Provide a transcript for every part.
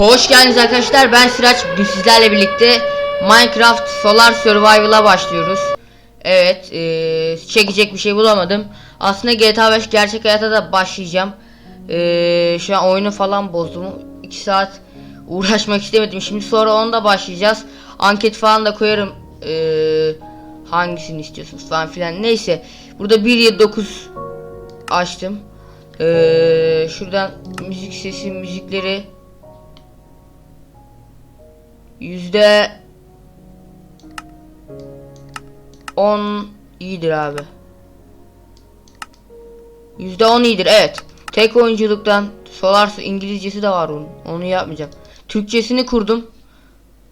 Hoş geldiniz arkadaşlar. Ben Sıraç. Bugün sizlerle birlikte Minecraft Solar Survival'a başlıyoruz. Evet, eee, çekecek bir şey bulamadım. Aslında GTA 5 gerçek hayata da başlayacağım. Eee, şu an oyunu falan bozdum. 2 saat uğraşmak istemedim. Şimdi sonra onda başlayacağız. Anket falan da koyarım. Eee, hangisini istiyorsunuz falan filan. Neyse. Burada 1.7.9 açtım. Eee, şuradan müzik sesi, müzikleri Yüzde 10 iyidir abi. Yüzde 10 iyidir evet. Tek oyunculuktan Solar İngilizcesi de var onun. Onu yapmayacağım. Türkçesini kurdum.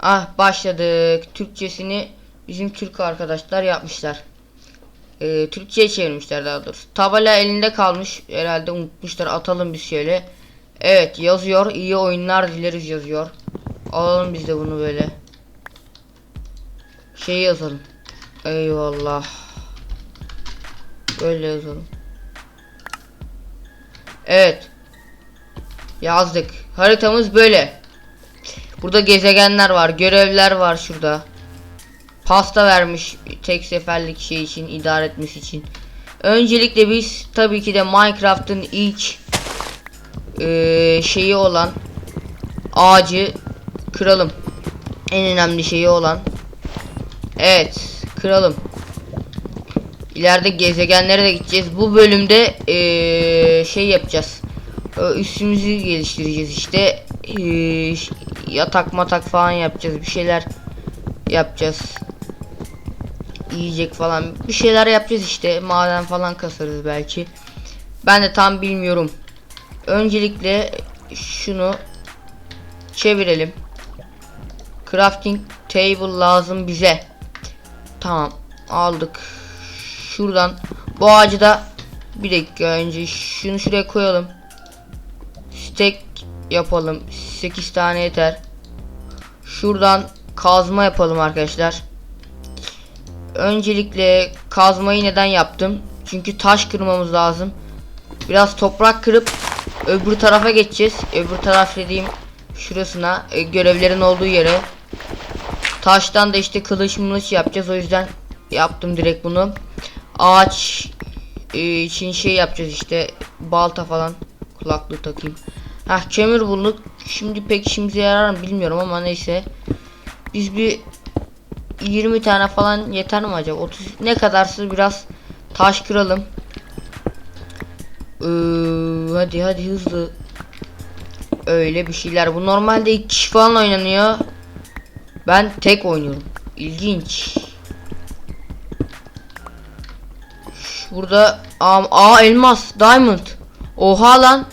Ah başladık. Türkçesini bizim Türk arkadaşlar yapmışlar. Ee, Türkçe'ye çevirmişler daha doğrusu. Tabela elinde kalmış. Herhalde unutmuşlar. Atalım biz şöyle. Evet yazıyor. İyi oyunlar dileriz yazıyor. Alalım biz de bunu böyle. Şey yazalım. Eyvallah. Böyle yazalım. Evet. Yazdık. Haritamız böyle. Burada gezegenler var, görevler var şurada. Pasta vermiş tek seferlik şey için, idare etmesi için. Öncelikle biz tabii ki de Minecraft'ın ilk eee, şeyi olan ağacı kıralım. En önemli şeyi olan. Evet, kıralım. İleride gezegenlere de gideceğiz. Bu bölümde eee, şey yapacağız. Ee, Üstümüzü geliştireceğiz işte. Eee, ş- yatak matak falan yapacağız. Bir şeyler yapacağız. Yiyecek falan. Bir şeyler yapacağız işte. Maden falan kasarız belki. Ben de tam bilmiyorum. Öncelikle şunu çevirelim. Crafting table lazım bize. Tamam aldık. Şuradan bu ağacı da bir dakika önce şunu şuraya koyalım. Stack yapalım. 8 tane yeter. Şuradan kazma yapalım arkadaşlar. Öncelikle kazmayı neden yaptım? Çünkü taş kırmamız lazım. Biraz toprak kırıp öbür tarafa geçeceğiz. Öbür taraf dediğim şurasına e, görevlerin olduğu yere. Taştan da işte kılıç mılıç yapacağız. O yüzden yaptım direkt bunu. Ağaç e, için şey yapacağız işte balta falan kulaklığı takayım. Hah kömür bulduk. Şimdi pek işimize yarar mı bilmiyorum ama neyse. Biz bir 20 tane falan yeter mi acaba? 30 ne kadarsa biraz taş kıralım. Ee, hadi hadi hızlı. Öyle bir şeyler. Bu normalde iki kişi falan oynanıyor. Ben tek oynuyorum. İlginç. Burada aa, aa elmas, diamond. Oha lan.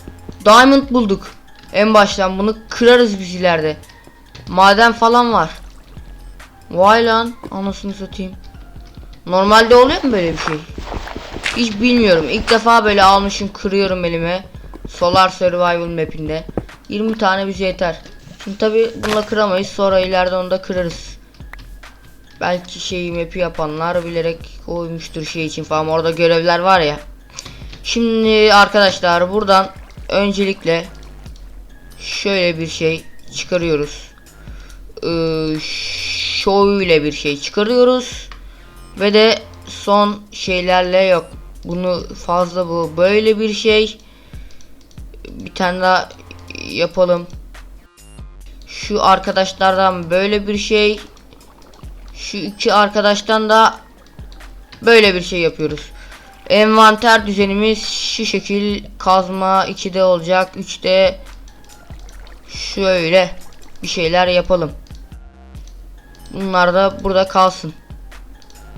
Diamond bulduk. En baştan bunu kırarız biz ileride. Maden falan var. Vay lan anasını satayım. Normalde oluyor mu böyle bir şey? Hiç bilmiyorum. İlk defa böyle almışım kırıyorum elime. Solar Survival map'inde. 20 tane bize yeter. Şimdi tabi bununla kıramayız. Sonra ileride onu da kırarız. Belki şeyi map'i yapanlar bilerek koymuştur şey için falan. Orada görevler var ya. Şimdi arkadaşlar buradan öncelikle şöyle bir şey çıkarıyoruz. Ee, şöyle bir şey çıkarıyoruz. Ve de son şeylerle yok. Bunu fazla bu. Böyle bir şey. Bir tane daha yapalım. Şu arkadaşlardan böyle bir şey. Şu iki arkadaştan da böyle bir şey yapıyoruz. Envanter düzenimiz şu şekil kazma 2'de olacak. 3'te şöyle bir şeyler yapalım. Bunlar da burada kalsın.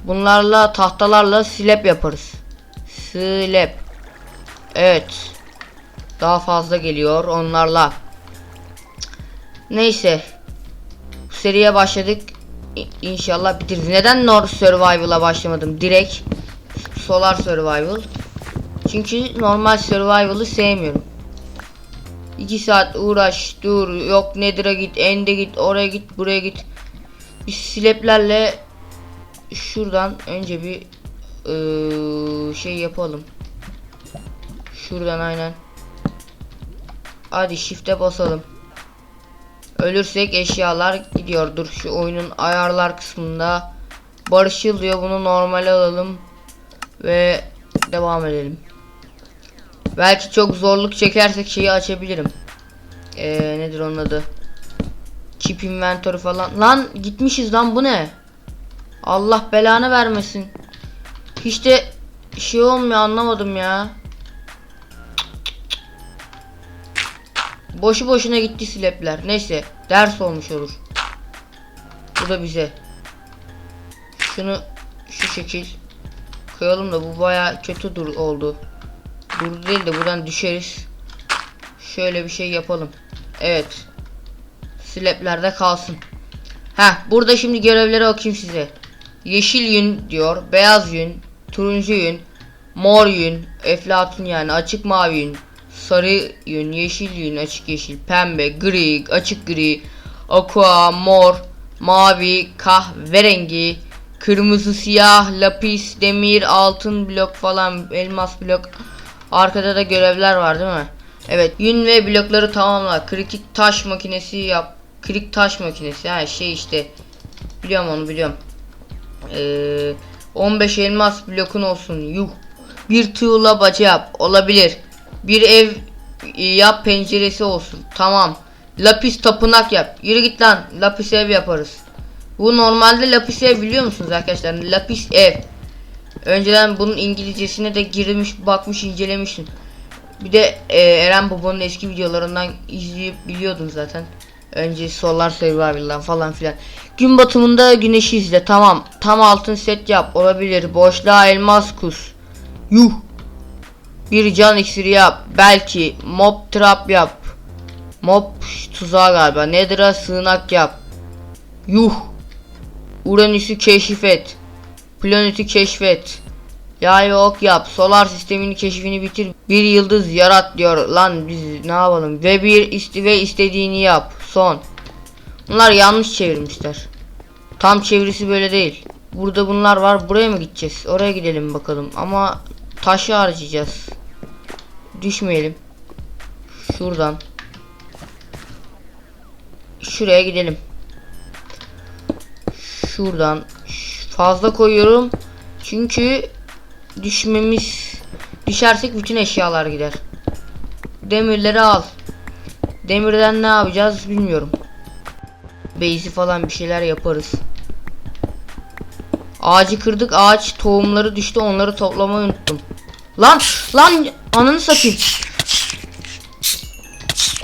Bunlarla tahtalarla slab yaparız. Slab. Evet. Daha fazla geliyor onlarla. Neyse. Bu seriye başladık. İ- İnşallah bitiririz. Neden North Survival'a başlamadım? Direkt Solar Survival. Çünkü normal Survival'ı sevmiyorum. 2 saat uğraş dur yok Nether'a git End'e git oraya git buraya git. Biz slab'lerle şuradan önce bir eee, şey yapalım. Şuradan aynen. Hadi shift'e basalım. Ölürsek eşyalar gidiyordur. Şu oyunun ayarlar kısmında barışıl diyor. Bunu normale alalım ve devam edelim. Belki çok zorluk çekersek şeyi açabilirim. Ee, nedir onun adı? Keep inventory falan. Lan gitmişiz lan bu ne? Allah belanı vermesin. Hiç de şey olmuyor anlamadım ya. Boşu boşuna gitti silepler. Neyse ders olmuş olur. Bu da bize. Şunu şu şekil koyalım da bu baya kötü dur oldu. Dur değil de buradan düşeriz. Şöyle bir şey yapalım. Evet. Sileplerde kalsın. Ha burada şimdi görevleri okuyayım size. Yeşil yün diyor, beyaz yün, turuncu yün, mor yün, eflatun yani açık mavi yün, sarı yün, yeşil yün, açık yeşil, pembe, gri, açık gri, aqua, mor, mavi, kahverengi, kırmızı, siyah, lapis, demir, altın blok falan, elmas blok. Arkada da görevler var değil mi? Evet, yün ve blokları tamamla. Kritik taş makinesi yap. Krik taş makinesi. Ha şey işte. Biliyorum onu biliyorum. Ee, 15 elmas blokun olsun. Yuh. Bir tuğla baca yap. Olabilir. Bir ev yap penceresi olsun. Tamam. Lapis tapınak yap. Yürü git lan. Lapis ev yaparız. Bu normalde lapis ev biliyor musunuz arkadaşlar? Lapis ev. Önceden bunun İngilizcesine de girmiş, bakmış, incelemiştim. Bir de e, Eren Baba'nın eski videolarından izleyip biliyordum zaten. Önce Solar Survival'dan falan filan. Gün batımında güneşi izle. Tamam. Tam altın set yap. Olabilir. Boşluğa elmas kus. Yuh. Bir can iksiri yap. Belki. Mob trap yap. Mob tuzağı galiba. Nether'a sığınak yap. Yuh. Uranüs'ü keşif et. Planeti keşfet. Yay ok yap. Solar sistemini keşfini bitir. Bir yıldız yarat diyor. Lan biz ne yapalım? Ve bir isti ve istediğini yap. Son. Bunlar yanlış çevirmişler. Tam çevirisi böyle değil. Burada bunlar var. Buraya mı gideceğiz? Oraya gidelim bakalım. Ama taşı harcayacağız. Düşmeyelim. Şuradan. Şuraya gidelim. Şuradan. Fazla koyuyorum. Çünkü düşmemiz düşersek bütün eşyalar gider. Demirleri al. Demirden ne yapacağız bilmiyorum. Beyzi falan bir şeyler yaparız. Ağacı kırdık. Ağaç tohumları düştü. Onları toplamayı unuttum. Lan lan ananı satayım.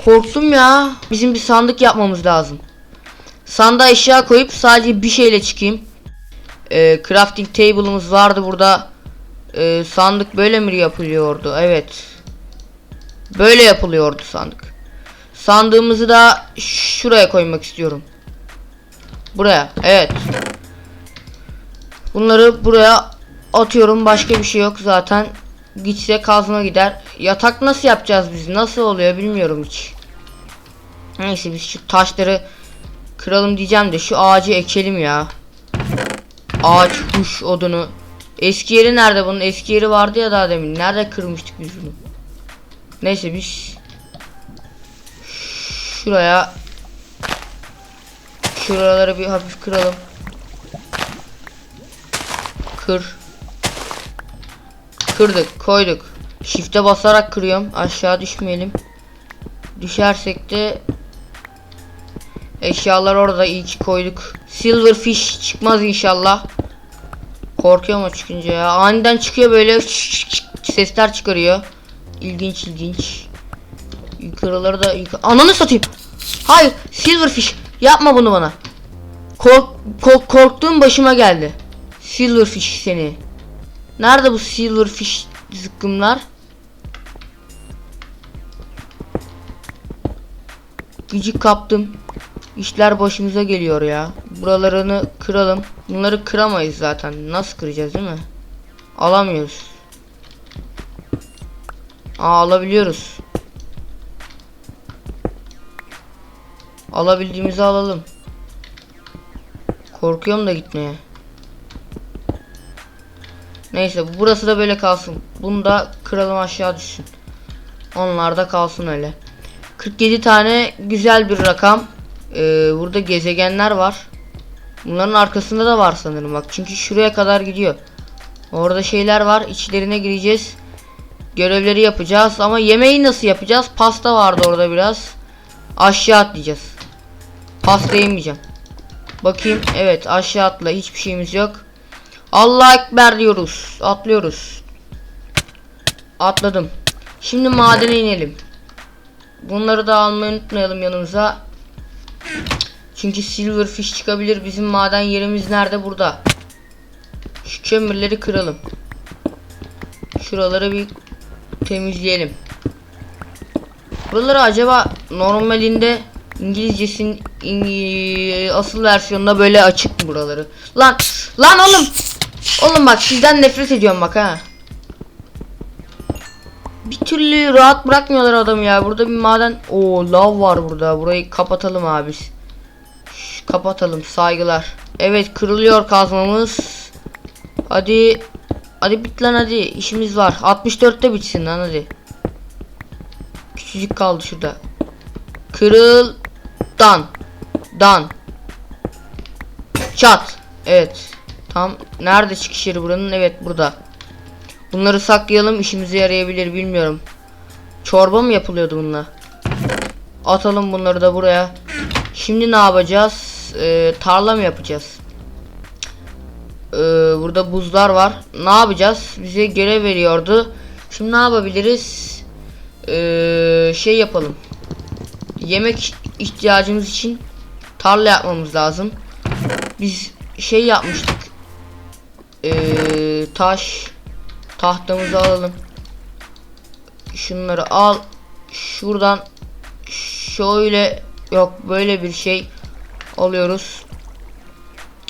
Korktum ya. Bizim bir sandık yapmamız lazım. Sandığa eşya koyup sadece bir şeyle çıkayım. Ee, crafting table'ımız vardı burada. Ee, sandık böyle mi yapılıyordu? Evet. Böyle yapılıyordu sandık. Sandığımızı da şuraya koymak istiyorum. Buraya. Evet. Bunları buraya atıyorum. Başka bir şey yok zaten. Gitse kazma gider. Yatak nasıl yapacağız biz? Nasıl oluyor bilmiyorum hiç. Neyse biz şu taşları kıralım diyeceğim de şu ağacı ekelim ya. Ağaç kuş odunu. Eski yeri nerede bunun? Eski yeri vardı ya daha demin. Nerede kırmıştık biz bunu? Neyse biz şuraya şuraları bir hafif kıralım. Kır. Kırdık, koyduk. Shift'e basarak kırıyorum. Aşağı düşmeyelim. Düşersek de eşyalar orada iyi ki koyduk. Silverfish çıkmaz inşallah. Korkuyorum o çıkınca ya. Aniden çıkıyor böyle sesler çıkarıyor. İlginç ilginç. Yukarıları da yukarı... Ananı satayım. Hayır Silverfish yapma bunu bana. Kork, kork korktuğum başıma geldi. Silverfish seni. Nerede bu Silverfish zıkkımlar? Gücü kaptım. İşler başımıza geliyor ya. Buralarını kıralım. Bunları kıramayız zaten. Nasıl kıracağız değil mi? Alamıyoruz. Aa alabiliyoruz. Alabildiğimizi alalım. Korkuyorum da gitmeye. Neyse burası da böyle kalsın. Bunu da kıralım aşağı düşsün. Onlar da kalsın öyle. 47 tane güzel bir rakam. Ee, burada gezegenler var. Bunların arkasında da var sanırım bak. Çünkü şuraya kadar gidiyor. Orada şeyler var. İçlerine gireceğiz. Görevleri yapacağız. Ama yemeği nasıl yapacağız? Pasta vardı orada biraz. Aşağı atlayacağız. Pasta yemeyeceğim. Bakayım. Evet aşağı atla. Hiçbir şeyimiz yok. Allah ekber diyoruz. Atlıyoruz. Atladım. Şimdi madene inelim. Bunları da almayı unutmayalım yanımıza. Çünkü silverfish çıkabilir. Bizim maden yerimiz nerede? Burada. Şu kömürleri kıralım. Şuraları bir temizleyelim. Buraları acaba normalinde İngilizcesin İngi- asıl versiyonunda böyle açık mı buraları? Lan lan oğlum. Oğlum bak sizden nefret ediyorum bak ha. Bir türlü rahat bırakmıyorlar adamı ya. Burada bir maden. Oo lav var burada. Burayı kapatalım abi. Kapatalım saygılar. Evet kırılıyor kazmamız. Hadi. Hadi bit lan hadi. İşimiz var. 64'te bitsin lan hadi. Küçücük kaldı şurada. Kırıl. Dan. Dan. Çat. Evet. Tam nerede çıkış yeri buranın? Evet burada. Bunları saklayalım işimize yarayabilir bilmiyorum. Çorba mı yapılıyordu bununla? Atalım bunları da buraya. Şimdi ne yapacağız? Ee, tarla mı yapacağız? Ee, burada buzlar var. Ne yapacağız? Bize görev veriyordu. Şimdi ne yapabiliriz? Ee, şey yapalım. Yemek ihtiyacımız için tarla yapmamız lazım. Biz şey yapmıştık. Taş tahtamızı alalım. Şunları al. Şuradan şöyle yok böyle bir şey alıyoruz.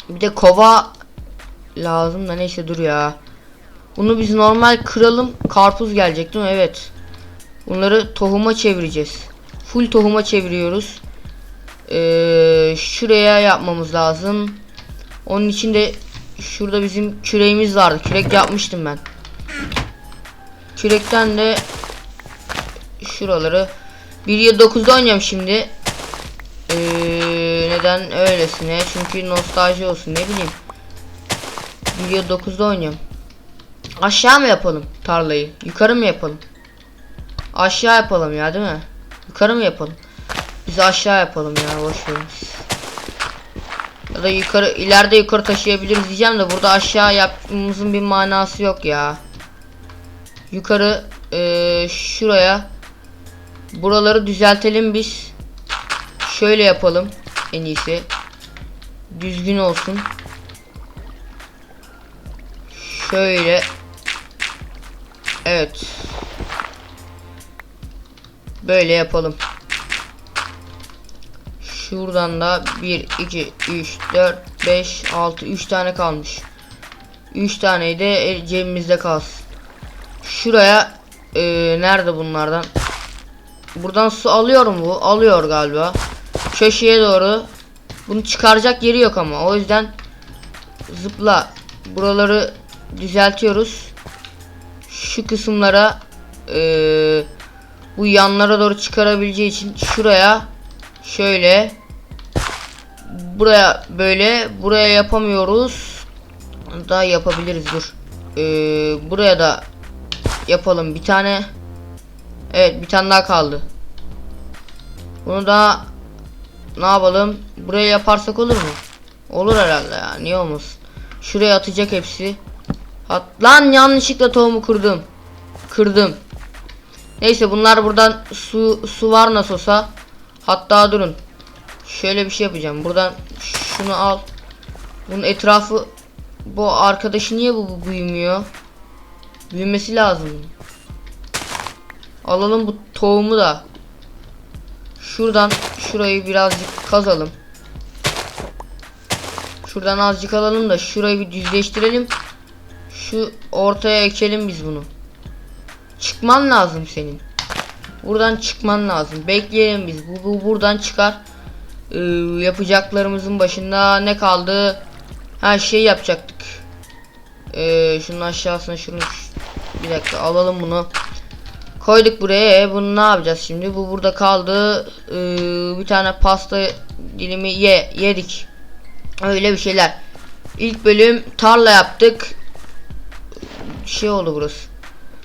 Bir de kova lazım da neyse dur ya. Bunu biz normal kıralım. Karpuz gelecek değil mi? Evet. Bunları tohuma çevireceğiz. Full tohuma çeviriyoruz. Ee, şuraya yapmamız lazım. Onun için de şurada bizim küreğimiz vardı. Kürek yapmıştım ben. Kürekten de şuraları 1.9'da oynayacağım şimdi. Ee, neden öylesine? Çünkü nostalji olsun ne bileyim. 1.9'da oynuyorum. Aşağı mı yapalım tarlayı? Yukarı mı yapalım? Aşağı yapalım ya değil mi? Yukarı mı yapalım? Biz aşağı yapalım ya boş. Ya da yukarı ileride yukarı taşıyabiliriz diyeceğim de burada aşağı yapmamızın bir manası yok ya. Yukarı eee, şuraya buraları düzeltelim biz. Şöyle yapalım en iyisi. Düzgün olsun. Şöyle. Evet. Böyle yapalım. Şuradan da 1, 2, 3, 4, 5, 6, 3 tane kalmış. 3 taneyi de cebimizde kalsın. Şuraya e, nerede bunlardan? Buradan su alıyor mu? Alıyor galiba. Köşeye doğru. Bunu çıkaracak yeri yok ama. O yüzden zıpla. Buraları düzeltiyoruz. Şu kısımlara e, bu yanlara doğru çıkarabileceği için şuraya şöyle buraya böyle buraya yapamıyoruz daha yapabiliriz dur. Ee, buraya da yapalım bir tane. Evet bir tane daha kaldı. Bunu da ne yapalım? Buraya yaparsak olur mu? Olur herhalde ya niye olmasın? Şuraya atacak hepsi. Hat lan yanlışlıkla tohumu kırdım. Kırdım. Neyse bunlar buradan su su var nasıl olsa. Hatta durun. Şöyle bir şey yapacağım. Buradan şunu al. Bunun etrafı bu arkadaşı niye bu, bu büyümüyor? Büyümesi lazım. Alalım bu tohumu da. Şuradan şurayı birazcık kazalım. Şuradan azıcık alalım da şurayı bir düzleştirelim. Şu ortaya ekelim biz bunu. Çıkman lazım senin. Buradan çıkman lazım. Bekleyelim biz. Bu, bu buradan çıkar. Ee, yapacaklarımızın başında ne kaldı? Her şey yapacaktık. Ee, şunun aşağısına şunu bir dakika alalım bunu. Koyduk buraya. E, bunu ne yapacağız şimdi? Bu burada kaldı. Ee, bir tane pasta dilimi ye yedik. Öyle bir şeyler. İlk bölüm tarla yaptık. Şey oldu burası.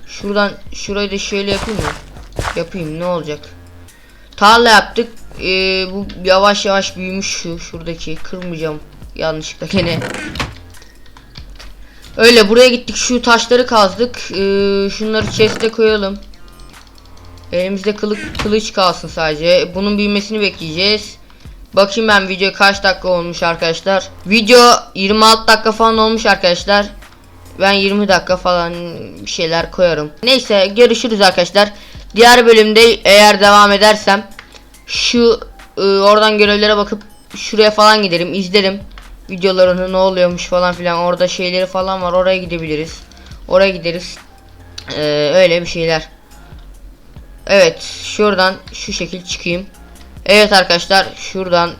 Şuradan şurayı da şöyle yapayım mı? Yapayım ne olacak? Tarla yaptık. Ee, bu yavaş yavaş büyümüş şu şuradaki kırmayacağım yanlışlıkla gene. Öyle buraya gittik şu taşları kazdık. Ee, şunları chest'e koyalım. Elimizde kılıç, kılıç kalsın sadece. Bunun büyümesini bekleyeceğiz. Bakayım ben video kaç dakika olmuş arkadaşlar. Video 26 dakika falan olmuş arkadaşlar. Ben 20 dakika falan bir şeyler koyarım. Neyse görüşürüz arkadaşlar. Diğer bölümde eğer devam edersem şu e, oradan görevlere bakıp şuraya falan giderim izlerim. Videolarını ne oluyormuş falan filan orada şeyleri falan var oraya gidebiliriz. Oraya gideriz. Ee, öyle bir şeyler. Evet şuradan şu şekil çıkayım. Evet arkadaşlar şuradan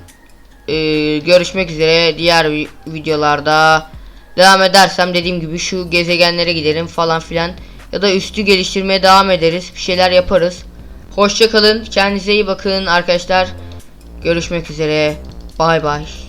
e, görüşmek üzere diğer vi- videolarda devam edersem dediğim gibi şu gezegenlere giderim falan filan ya da üstü geliştirmeye devam ederiz bir şeyler yaparız. Hoşça kalın kendinize iyi bakın arkadaşlar görüşmek üzere bay bay.